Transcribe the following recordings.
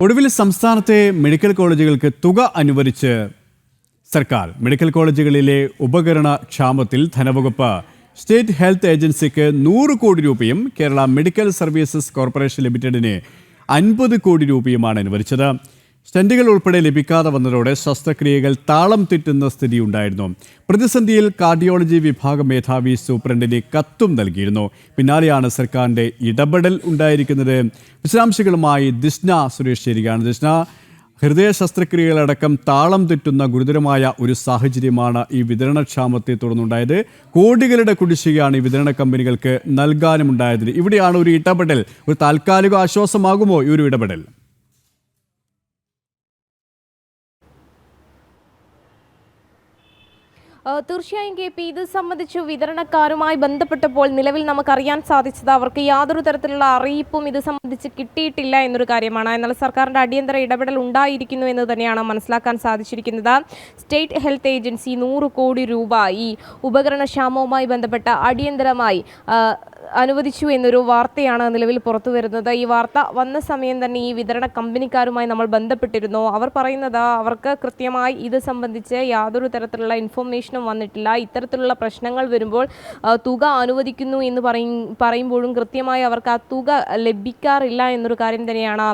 ഒടുവിൽ സംസ്ഥാനത്തെ മെഡിക്കൽ കോളേജുകൾക്ക് തുക അനുവദിച്ച് സർക്കാർ മെഡിക്കൽ കോളേജുകളിലെ ഉപകരണ ക്ഷാമത്തിൽ ധനവകുപ്പ് സ്റ്റേറ്റ് ഹെൽത്ത് ഏജൻസിക്ക് നൂറ് കോടി രൂപയും കേരള മെഡിക്കൽ സർവീസസ് കോർപ്പറേഷൻ ലിമിറ്റഡിന് അൻപത് കോടി രൂപയുമാണ് അനുവദിച്ചത്. സ്റ്റെന്റുകൾ ഉൾപ്പെടെ ലഭിക്കാതെ വന്നതോടെ ശസ്ത്രക്രിയകൾ താളം തെറ്റുന്ന സ്ഥിതിയുണ്ടായിരുന്നു. പ്രതിസന്ധിയിൽ കാർഡിയോളജി വിഭാഗം മേധാവി സൂപ്രണ്ടിന് കത്തും നൽകിയിരുന്നു. പിന്നാലെയാണ് സർക്കാരിന്റെ ഇടപെടൽ ഉണ്ടായിരിക്കുന്നത്. വിശദാംശങ്ങളുമായി ദിഷ്ണ സുരേഷ് ചേരുകയാണ്. ദിഷ്ണ ഹൃദയ ശസ്ത്രക്രിയകളടക്കം താളം തെറ്റുന്ന ഗുരുതരമായ ഒരു സാഹചര്യമാണ് ഈ വിതരണക്ഷാമത്തെ തുടർന്നുണ്ടായത്. കോടികളുടെ കുടിശ്ശികയാണ് ഈ വിതരണ കമ്പനികൾക്ക് നൽകാനുമുണ്ടായത്. ഇവിടെയാണ് ഒരു ഇടപെടൽ. ഒരു താൽക്കാലിക ആശ്വാസമാകുമോ ഈ ഒരു ഇടപെടൽ? തീർച്ചയായും കെ പി ഇത് സംബന്ധിച്ച് വിതരണക്കാരുമായി ബന്ധപ്പെട്ടപ്പോൾ നിലവിൽ നമുക്കറിയാൻ സാധിച്ചത് അവർക്ക് യാതൊരു തരത്തിലുള്ള അറിയിപ്പും ഇത് സംബന്ധിച്ച് കിട്ടിയിട്ടില്ല എന്നൊരു കാര്യമാണ്. എന്നാൽ സർക്കാരിന്റെ അടിയന്തര ഇടപെടൽ ഉണ്ടായിരിക്കുന്നു എന്ന് തന്നെയാണ് മനസ്സിലാക്കാൻ സാധിച്ചിരിക്കുന്നത്. സ്റ്റേറ്റ് ഹെൽത്ത് ഏജൻസി നൂറ് കോടി രൂപ ഈ ഉപകരണക്ഷാമവുമായി ബന്ധപ്പെട്ട അടിയന്തരമായി ആ, അനുവദിച്ചു എന്നൊരു വാർത്തയാണ് നിലവിൽ പുറത്തു വരുന്നത്. ഈ വാർത്ത വന്ന സമയം തന്നെ ഈ വിതരണ കമ്പനിക്കാരുമായി നമ്മൾ ബന്ധപ്പെട്ടിരുന്നു. അവർ പറയുന്നത് അവർക്ക് കൃത്യമായി ഇത് സംബന്ധിച്ച് യാതൊരു തരത്തിലുള്ള ഇൻഫോർമേഷനും വന്നിട്ടില്ല. ഇത്തരത്തിലുള്ള പ്രശ്നങ്ങൾ വരുമ്പോൾ തുക അനുവദിക്കുന്നു എന്ന് പറയും പറയുമ്പോഴും കൃത്യമായി അവർക്ക് ആ തുക ലഭിക്കാറില്ല എന്നൊരു കാര്യം തന്നെയാണ്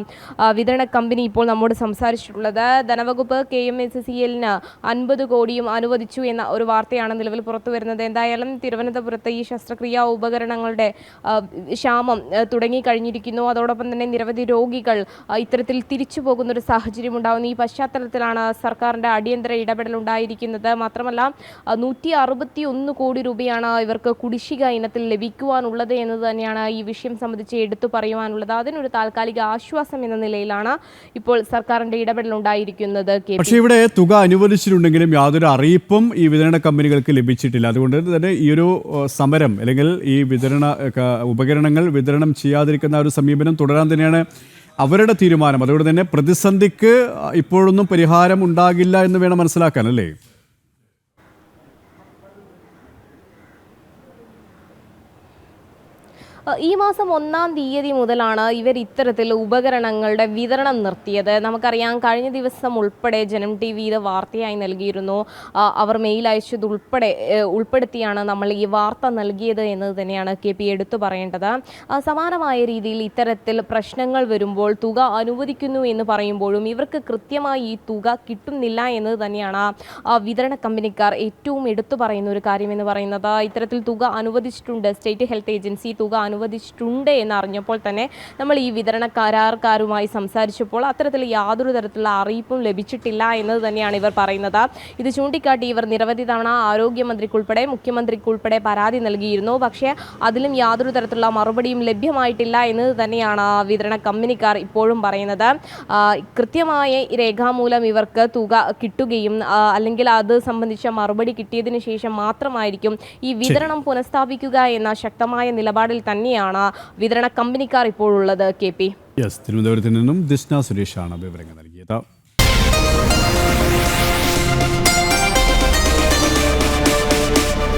വിതരണ കമ്പനി ഇപ്പോൾ നമ്മോട് സംസാരിച്ചിട്ടുള്ളത്. ധനവകുപ്പ് കെ എം എസ് സി എല്ലിന് അൻപത് കോടിയും അനുവദിച്ചു എന്ന ഒരു വാർത്തയാണ് നിലവിൽ പുറത്തു വരുന്നത്. എന്തായാലും തിരുവനന്തപുരത്ത് ഈ ശസ്ത്രക്രിയാ ഉപകരണങ്ങളുടെ ആ, ക്ഷാമം തുടങ്ങിക്കഴിഞ്ഞിരിക്കുന്നു അതോടൊപ്പം തന്നെ നിരവധി രോഗികൾ ഇത്തരത്തിൽ തിരിച്ചു പോകുന്ന ഒരു സാഹചര്യം ഉണ്ടാകുന്നു ഈ പശ്ചാത്തലത്തിലാണ് സർക്കാരിന്റെ അടിയന്തര ഇടപെടൽ ഉണ്ടായിരിക്കുന്നത്. മാത്രമല്ല നൂറ്റി അറുപത്തി ഒന്ന് കോടി രൂപയാണ് ഇവർക്ക് കുടിശ്ശിക ഇനത്തിൽ ലഭിക്കുവാനുള്ളത് എന്നത് തന്നെയാണ് ഈ വിഷയം സംബന്ധിച്ച് എടുത്തു പറയുവാനുള്ളത്. അതിനൊരു താൽക്കാലിക ആശ്വാസം എന്ന നിലയിലാണ് ഇപ്പോൾ സർക്കാരിന്റെ ഇടപെടൽ ഉണ്ടായിരിക്കുന്നത്. പക്ഷേ ഇവിടെ തുക അനുവദിച്ചിട്ടുണ്ടെങ്കിലും യാതൊരു അറിയിപ്പും ഈ വിതരണ കമ്പനികൾക്ക് ലഭിച്ചിട്ടില്ല. അതുകൊണ്ട് തന്നെ ഈ ഒരു സമരം അല്ലെങ്കിൽ ഈ വിതരണ ഉപകരണങ്ങൾ വിതരണം ചെയ്യാതിരിക്കുന്ന ഒരു സമീപനം തുടരാൻ തന്നെയാണ് അവരുടെ തീരുമാനം. അതുകൊണ്ട് തന്നെ പ്രതിസന്ധിക്ക് ഇപ്പോഴൊന്നും പരിഹാരം ഉണ്ടാകില്ല എന്ന് വേണം മനസ്സിലാക്കാൻ അല്ലേ? ഈ മാസം ഒന്നാം തീയതി മുതലാണ് ഇവർ ഇത്തരത്തിൽ ഉപകരണങ്ങളുടെ വിതരണം നിർത്തിയത്. നമുക്കറിയാം കഴിഞ്ഞ ദിവസം ഉൾപ്പെടെ ജനം ടി വി ഇത് വാർത്തയായി നൽകിയിരുന്നു. അവർ മെയിൽ അയച്ചത് ഉൾപ്പെടെ ഉൾപ്പെടുത്തിയാണ് നമ്മൾ ഈ വാർത്ത നൽകിയത് എന്നത് തന്നെയാണ് കെ പി എടുത്തു പറയേണ്ടത്. സമാനമായ രീതിയിൽ ഇത്തരത്തിൽ പ്രശ്നങ്ങൾ വരുമ്പോൾ തുക അനുവദിക്കുന്നു എന്ന് പറയുമ്പോഴും ഇവർക്ക് കൃത്യമായി ഈ തുക കിട്ടുന്നില്ല എന്നത് തന്നെയാണ് വിതരണ കമ്പനിക്കാർ ഏറ്റവും എടുത്തു പറയുന്ന ഒരു കാര്യം എന്ന് പറയുന്നത്. ഇത്തരത്തിൽ തുക അനുവദിച്ചിട്ടുണ്ട് സ്റ്റേറ്റ് ഹെൽത്ത് ഏജൻസി തുക അനുവദിച്ചിട്ടുണ്ട് എന്ന് അറിഞ്ഞപ്പോൾ തന്നെ നമ്മൾ ഈ വിതരണ കരാർക്കാരുമായി സംസാരിച്ചപ്പോൾ അത്തരത്തിൽ യാതൊരു തരത്തിലുള്ള അറിയിപ്പും ലഭിച്ചിട്ടില്ല എന്നത് തന്നെയാണ് ഇവർ പറയുന്നത്. ഇത് ചൂണ്ടിക്കാട്ടി ഇവർ നിരവധി തവണ ആരോഗ്യമന്ത്രിക്കുൾപ്പെടെ മുഖ്യമന്ത്രിക്കുൾപ്പെടെ പരാതി നൽകിയിരുന്നു. പക്ഷേ അതിലും യാതൊരു തരത്തിലുള്ള മറുപടിയും ലഭ്യമായിട്ടില്ല എന്നത് തന്നെയാണ് വിതരണ കമ്പനിക്കാർ ഇപ്പോഴും പറയുന്നത്. കൃത്യമായ രേഖാമൂലം ഇവർക്ക് തുക കിട്ടുകയും അല്ലെങ്കിൽ അത് സംബന്ധിച്ച മറുപടി കിട്ടിയതിനു ശേഷം മാത്രമായിരിക്കും ഈ വിതരണം പുനഃസ്ഥാപിക്കുക എന്ന ശക്തമായ നിലപാടിൽ തന്നെയാണ് വിതരണ കമ്പനിക്കാർ ഇപ്പോൾ ഉള്ളത് കെ പി. തിരുവനന്തപുരത്ത് നിന്നും ദിസ്ന സുരേഷാണ് വിവരങ്ങൾ നൽകിയത്.